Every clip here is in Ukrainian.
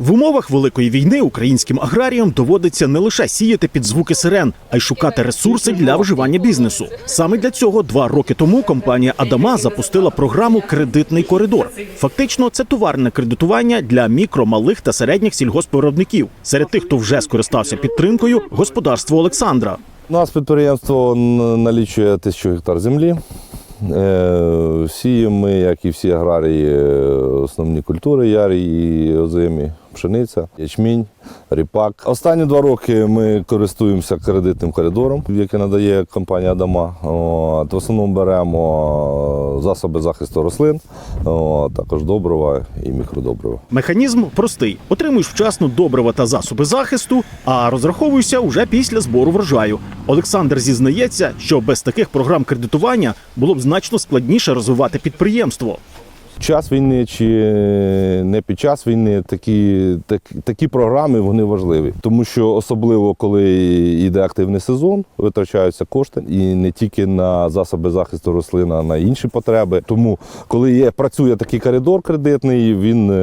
В умовах великої війни українським аграріям доводиться не лише сіяти під звуки сирен, а й шукати ресурси для виживання бізнесу. Саме для цього два роки тому компанія Адама запустила програму Кредитний коридор. Фактично, це товарне кредитування для мікро, малих та середніх сільгоспвиробників. Серед тих, хто вже скористався підтримкою, господарство Олександра. У нас підприємство налічує тисячу гектар землі. Е, Сіємо ми, як і всі аграрії, е, основні культури ярі і озимі, пшениця, ячмінь, ріпак. Останні два роки ми користуємося кредитним коридором, який надає компанія Адама. От, В основному беремо засоби захисту рослин, от, також добрива і мікродобрива. Механізм простий: отримуєш вчасно добрива та засоби захисту, а розраховуєшся уже після збору врожаю. Олександр зізнається, що без таких програм кредитування було б значно складніше розвивати підприємство. Час війни чи не під час війни такі, так, такі програми вони важливі. Тому що особливо коли йде активний сезон, витрачаються кошти і не тільки на засоби захисту рослин, а на інші потреби. Тому, коли є, працює такий коридор кредитний, він е,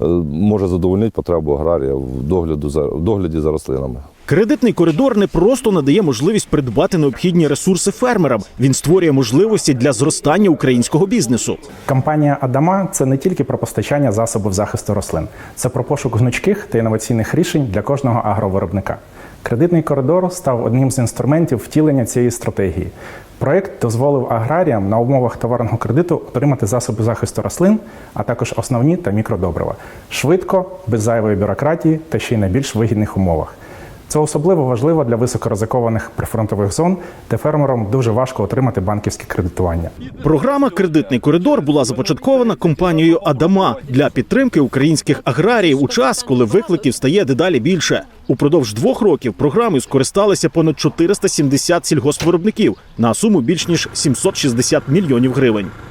е, може задовольнити потребу аграрія в догляду за в догляді за рослинами. Кредитний коридор не просто надає можливість придбати необхідні ресурси фермерам. Він створює можливості для зростання українського бізнесу. Компанія Адама це не тільки про постачання засобів захисту рослин, це про пошук гнучких та інноваційних рішень для кожного агровиробника. Кредитний коридор став одним з інструментів втілення цієї стратегії. Проект дозволив аграріям на умовах товарного кредиту отримати засоби захисту рослин, а також основні та мікродобрива швидко, без зайвої бюрократії та ще й на більш вигідних умовах. Це особливо важливо для високоризикованих прифронтових зон, де фермерам дуже важко отримати банківське кредитування. Програма Кредитний коридор була започаткована компанією Адама для підтримки українських аграріїв у час, коли викликів стає дедалі більше. Упродовж двох років програмою скористалися понад 470 сільгоспвиробників на суму більш ніж 760 мільйонів гривень.